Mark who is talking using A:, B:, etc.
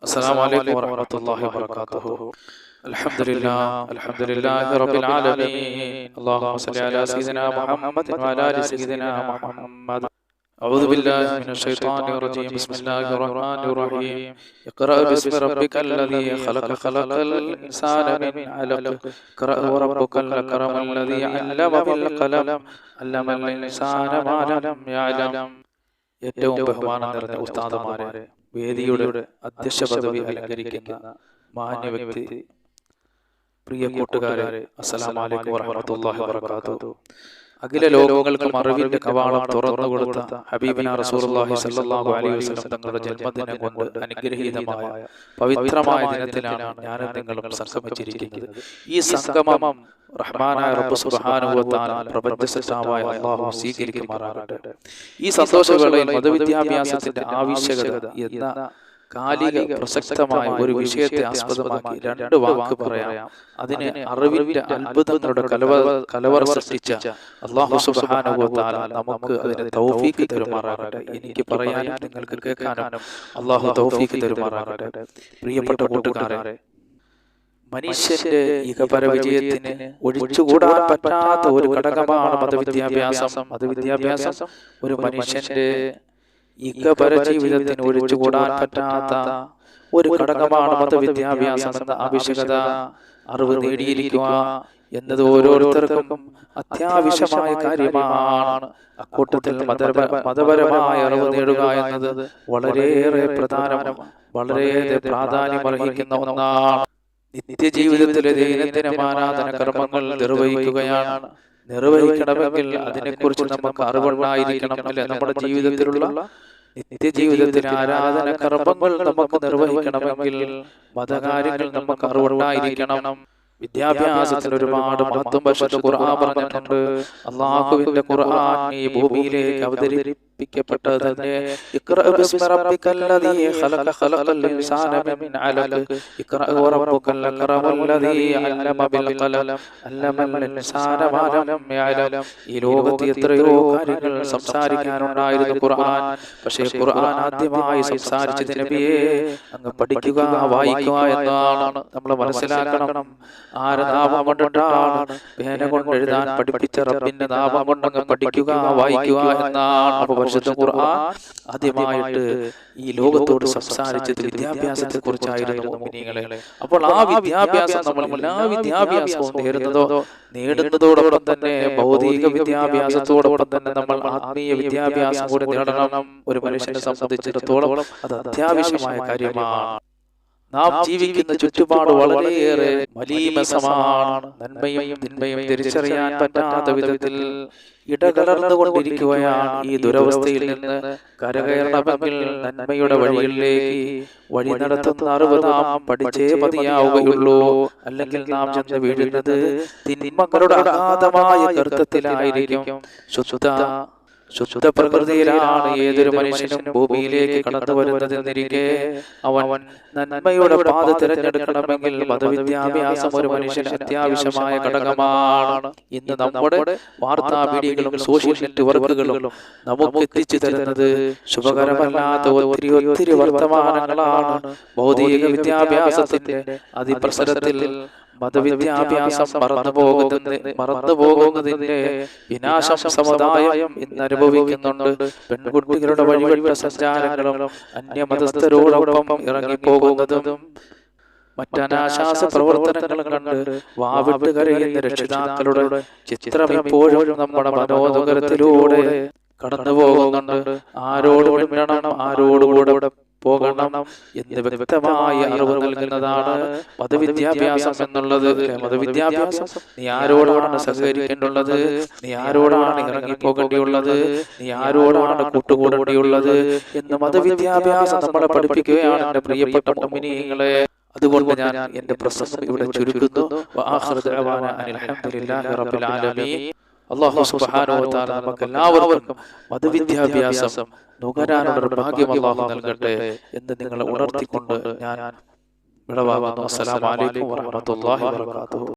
A: السلام عليكم ورحمة الله وبركاته. الحمد لله الحمد لله رب العالمين. اللهم صل على سيدنا محمد وعلى آل سيدنا محمد. أعوذ بالله من الشيطان الرجيم. بسم الله الرحمن الرحيم. اقرأ باسم ربك الذي خلق خلق الإنسان من علق. اقرأ وربك الأكرم الذي علم بالقلم. علم الإنسان ما لم يعلم. ഏറ്റവും ബഹുമാനം നിറഞ്ഞ ഉസ്താദമാരെ വേദിയുടെ അധ്യക്ഷ പദവി അലങ്കരിക്കുന്ന മാന്യ വ്യക്തി പ്രിയ കൂട്ടുകാരെ അസ്സലാമലൈക്കും വറഹമത്തുള്ളാഹി വബറകാതുഹു. അഖില ലോകങ്ങൾക്കും അറിവിന്റെ കവാടം തുറന്നു കൊടുത്ത ഹബീബിന റസൂലുള്ളാഹി സ്വല്ലല്ലാഹു അലൈഹി വസല്ലം തങ്ങളുടെ ജന്മദിനം കൊണ്ട് അനുഗ്രഹീതമായ പവിത്രമായ ദിനത്തിലാണ് ഞാൻ നിങ്ങളും സംഗമിച്ചിരിക്കുന്നത്. ഈ സംഗമം റഹ്മാനായ റബ്ബ് സുബ്ഹാനഹു വ തആല പ്രപഞ്ച സൃഷ്ടാവായ അല്ലാഹു സ്വീകരിക്കുമാറാകട്ടെ. ഈ സന്തോഷവേളയിൽ മതവിദ്യാഭ്യാസത്തിന്റെ ആവശ്യകത എന്ന കാലിക പ്രസക്തമായ ഒരു വിഷയത്തെ ആസ്പദമാക്കി രണ്ട് വാക്ക് പറയാം. അതിനെ അറിവിന്റെ അത്ഭുതങ്ങളുടെ കലവ കലവറ സൃഷ്ടിച്ച അള്ളാഹു സുബ്ഹാനഹു തആല നമുക്ക് അതിനെ തൗഫീഖ് തരുമാറാകട്ടെ. എനിക്ക് പറയാനും നിങ്ങൾക്ക് കേൾക്കാനും അള്ളാഹു തൗഫീഖ് തരുമാറാകട്ടെ. പ്രിയപ്പെട്ട കൂട്ടുകാരെ മനുഷ്യന്റെ ഇഹപര വിജയത്തിന് ഒഴിച്ചുകൂടാൻ പറ്റാത്ത ഒരു ഘടകമാണ് മതവിദ്യാഭ്യാസം. മതവിദ്യാഭ്യാസം. ഒരു മനുഷ്യന്റെ ഇഹപര ജീവിതത്തിന് ഒഴിച്ചുകൂടാൻ പറ്റാത്ത ഒരു ഘടകമാണ് മതവിദ്യാഭ്യാസം എന്ന ആവശ്യകത. അറിവ് നേടിയിരിക്കുക എന്നത് ഓരോരുത്തർക്കും അത്യാവശ്യമായ കാര്യമാണ്. അക്കൂട്ടത്തിൽ മതപര മതപരമായ അറിവ് നേടുക എന്നത് വളരെയേറെ പ്രധാനം വളരെയേറെ പ്രാധാന്യം അർഹിക്കുന്ന ഒന്നാണ്. നിത്യജീവിതത്തിലെ ദൈനംദിന ആരാധന കർമ്മങ്ങൾ നിർവഹിക്കുകയാണ്. നിർവഹിക്കണമെങ്കിൽ അതിനെക്കുറിച്ച് നമുക്ക് അറിവുണ്ടായിരിക്കണം അല്ലെ? നമ്മുടെ ജീവിതത്തിലുള്ള നിത്യജീവിതത്തിന് ആരാധന കർമ്മങ്ങൾ നമുക്ക് നിർവഹിക്കണമെങ്കിൽ മതകാര്യങ്ങൾ നമുക്ക് അറിവുണ്ടായിരിക്കണം. വിദ്യാഭ്യാസത്തിന് ഒരുപാട് മഹത്വം പക്ഷേ ഖുർആൻ പറഞ്ഞിട്ടുണ്ട്. അള്ളാഹുവിന്റെ ഖുർആൻ ഈ ഭൂമിയിലേക്ക് അവതരിപ്പിക്കപ്പെട്ടത് തന്നെ ഈ ലോകത്ത് എത്രയോ കാര്യങ്ങൾ സംസാരിക്കാനുണ്ടായിരുന്നു ഖുർആൻ. പക്ഷേ ഖുർആൻ ആദ്യമായി സംസാരിച്ചത് നബിയെ അങ്ങ് പഠിക്കുക വായിക്കുക എന്നാണ് നമ്മൾ മനസ്സിലാക്കണം. ആരെ നാമം കൊണ്ടിട്ടാണ് പേന കൊണ്ട് എഴുതാൻ പഠിപ്പിച്ച റബ്ബിന്റെ നാമം കൊണ്ടങ്ങ് പഠിക്കുക വായിക്കുക എന്നാണ് പരിശുദ്ധ ഖുർആൻ ആദ്യമായിട്ട് ഈ ലോകത്തോട് സംസാരിച്ചത് വിദ്യാഭ്യാസത്തെ കുറിച്ചായിരുന്നു മോമിനികളെ അപ്പോൾ ആ വിദ്യാഭ്യാസം നമ്മൾ എല്ലാ വിദ്യാഭ്യാസവും നേരുന്നതോ നേടുന്നതോടൊപ്പം തന്നെ ഭൗതിക വിദ്യാഭ്യാസത്തോടൊപ്പം തന്നെ നമ്മൾ ആത്മീയ വിദ്യാഭ്യാസം കൂടി നേടണം. ഒരു മനുഷ്യനെ സംബന്ധിച്ചിടത്തോളം അത് അത്യാവശ്യമായ കാര്യമാണ്. നാം ജീവിക്കുന്ന ചുറ്റുപാട് വളരെയേറെ മലീമസമാണ്. നന്മയും തിന്മയും തിരിച്ചറിയാൻ പറ്റാത്ത വിധത്തിൽ ഇടകലർന്നുകൊണ്ടിരിക്കുകയാണ് ഈ ദുരവസ്ഥയിൽ നിന്ന് കരകയറണമെങ്കിൽ നന്മയുടെ വഴികളിലേക്ക് വഴി നടത്തുന്ന അറിവ് നാം പഠിച്ചേ മതിയാവുകയുള്ളൂ അല്ലെങ്കിൽ നാം ചെന്ന് വീഴുന്നത് തിന്മകളുടെ അഗാധമായ കർത്തത്തിലായിരിക്കും ശുദ്ധ ശുദ്ധ പ്രകൃതിയിലാണ് ഏതൊരു മനുഷ്യനും ഭൂമിയിലേക്ക് കടന്നു വരുന്നതെന്നിരിക്കെ അവൻ നന്മയുടെ പാത തിരഞ്ഞെടുക്കണമെങ്കിൽ മതവിദ്യാഭ്യാസം ഒരു മനുഷ്യന് അത്യാവശ്യമായ ഘടകമാണ്. ഇന്ന് നമ്മുടെ വാർത്താ മീഡിയകളും സോഷ്യൽ നെറ്റ്വർക്കുകളും നമുക്ക് എത്തിച്ചു തരുന്നത് ശുഭകരമല്ലാത്ത ഒത്തിരി ഒത്തിരി വർത്തമാനങ്ങളാണ്. ഭൗതിക വിദ്യാഭ്യാസത്തിന്റെ അതിപ്രസരത്തിൽ മതവിദ്യാഭ്യാസം മറന്നു പോകുന്നത് മറന്നു പോകുന്നതിന്റെ വിനാശം സമുദായം ഇന്ന് അനുഭവിക്കുന്നുണ്ട് പെൺകുട്ടികളുടെ വഴിവിട്ട സഞ്ചാരങ്ങളും അന്യമതസ്ഥരോടൊപ്പം ഇറങ്ങിപ്പോകുന്നതും മറ്റനാശാസ പ്രവർത്തനങ്ങൾ കണ്ട് വാവിട്ട് കരയുന്ന രക്ഷിതാക്കളുടെ ചിത്രം ഇപ്പോഴും നമ്മുടെ മനോദരത്തിലൂടെ കടന്നു പോകുന്നുണ്ട് ആരോട് വേണം ആരോടുകൂടെ പോകണം എന്ന് വ്യക്തമായ അറിവ് നൽകുന്നതാണ് മതവിദ്യാഭ്യാസം എന്നുള്ളത്. മതവിദ്യാഭ്യാസം നീ ആരോടാണ് സഹകരിക്കേണ്ടുള്ളത്? നീ ആരോടാണ് ഇറങ്ങിപ്പോകേണ്ടിയുള്ളത്? നീ ആരോടാണ് കൂട്ടുകൂടേണ്ടിയുള്ളത്? എന്ന് മതവിദ്യാഭ്യാസം നമ്മളെ പഠിപ്പിക്കുകയാണ് എന്റെ പ്രിയപ്പെട്ട മുമിനികളെ അതുകൊണ്ട് ഞാൻ എന്റെ പ്രസംഗം ഇവിടെ ചുരുക്കുന്നു. റബ്ബിൽ സുബ്ഹാനഹു വ തആല നമുക്ക് എല്ലാവർക്കും മതവിദ്യാഭ്യാസം നുകരാനുള്ള ഭാഗ്യം അള്ളാഹു നൽകട്ടെ എന്ന് നിങ്ങളെ ഉണർത്തിക്കൊണ്ട് ഞാൻ വിടവാകുന്നു അസ്സലാമു അലൈക്കും വറഹ്മത്തുള്ളാഹി വബറകാതുഹു.